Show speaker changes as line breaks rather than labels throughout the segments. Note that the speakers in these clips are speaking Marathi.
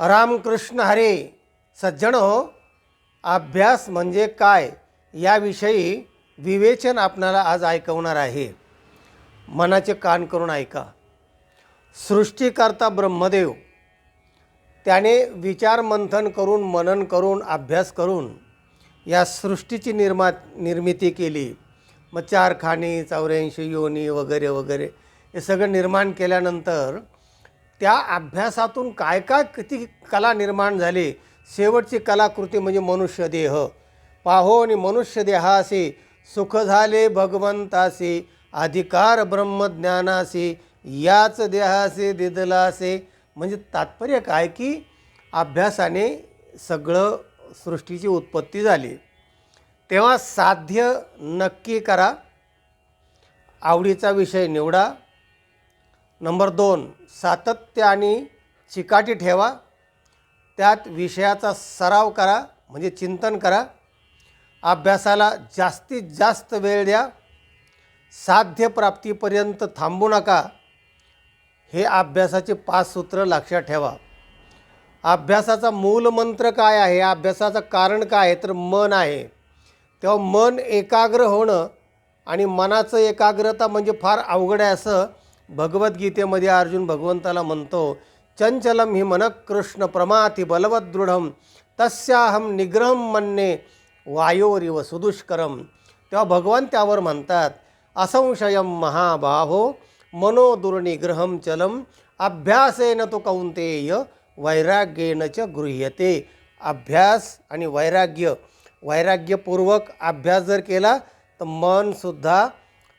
रामकृष्ण हरे सज्जन हो अभ्यास म्हणजे काय याविषयी विवेचन आपणाला आज ऐकवणार आहे. मनाचे कान करून ऐका. सृष्टीकर्ता ब्रह्मदेव त्याने विचार मंथन करून मनन करून अभ्यास करून या सृष्टीची निर्मा निर्मिती केली. मग चार खाणी चौऱ्याऐंशी योनी वगैरे वगैरे हे सगळं निर्माण केल्यानंतर त्या अभ्यासातून काय काय किती कला निर्माण झाली? शेवटची कलाकृती म्हणजे मनुष्य देह पाहो आणि मनुष्य देहासी सुख झाले भगवंतासी अधिकार ब्रह्मज्ञानासी याच देहासे दिदलासे. म्हणजे तात्पर्य काय की अभ्यासाने सगळं सृष्टीची उत्पत्ती झाली. तेव्हा साध्य नक्की करा आवडीचा विषय निवडा नंबर दोन सातत्य आणि चिकाटी ठेवा. त्यात विषयाचा सराव करा म्हणजे चिंतन करा. अभ्यासाला जास्तीत जास्त वेळ द्या. साध्यप्राप्तीपर्यंत थांबू नका. हे अभ्यासाचे पाच सूत्र लक्षात ठेवा. अभ्यासाचा मूलमंत्र काय आहे? अभ्यासाचं कारण काय आहे? तर मन आहे. तेव्हा मन एकाग्र होणं आणि मनाचं एकाग्रता म्हणजे फार अवघड आहे असं भगवद्गीतेमध्ये अर्जुन भगवंताला म्हणतो चंचलम हि मन कृष्ण प्रमाति बलवत तस्याहम निग्रहम म्हणणे वायोरिव सुदुष्करम. तेव्हा भगवान त्यावर म्हणतात असंशयम महाबाहो मनोदुर्निग्रहम चलम अभ्यासेन तो कौंतेय वैराग्येन च गृह्यते। अभ्यास आणि वैराग्य वैराग्यपूर्वक अभ्यास जर केला तर मनसुद्धा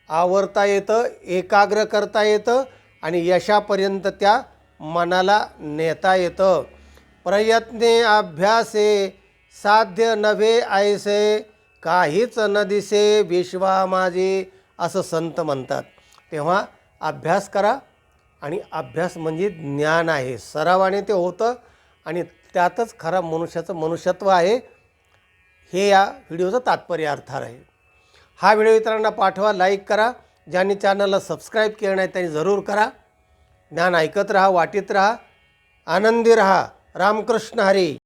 आवरता येतं एकाग्र करता येतं आणि यशापर्यंत त्या मनाला नेता येतं. प्रयत्ने अभ्यासे साध्य नव्हे ऐसे काहीच न दिसे विश्वा माझे असं संत म्हणतात. तेव्हा अभ्यास करा आणि अभ्यास म्हणजे ज्ञान आहे. सरावाने ते होतं आणि त्यातच खरा मनुष्याचं मनुष्यत्व आहे. हे या व्हिडिओचं तात्पर्य अर्थ आहे. हा व्हिडिओ इतरांना पाठवा लाईक करा. ज्यांनी चॅनलला सबस्क्राईब केलं नाही त्यांनी जरूर करा. ज्ञान ऐकत राहा वाटीत राहा. आनंदी राहा. रामकृष्ण हरी.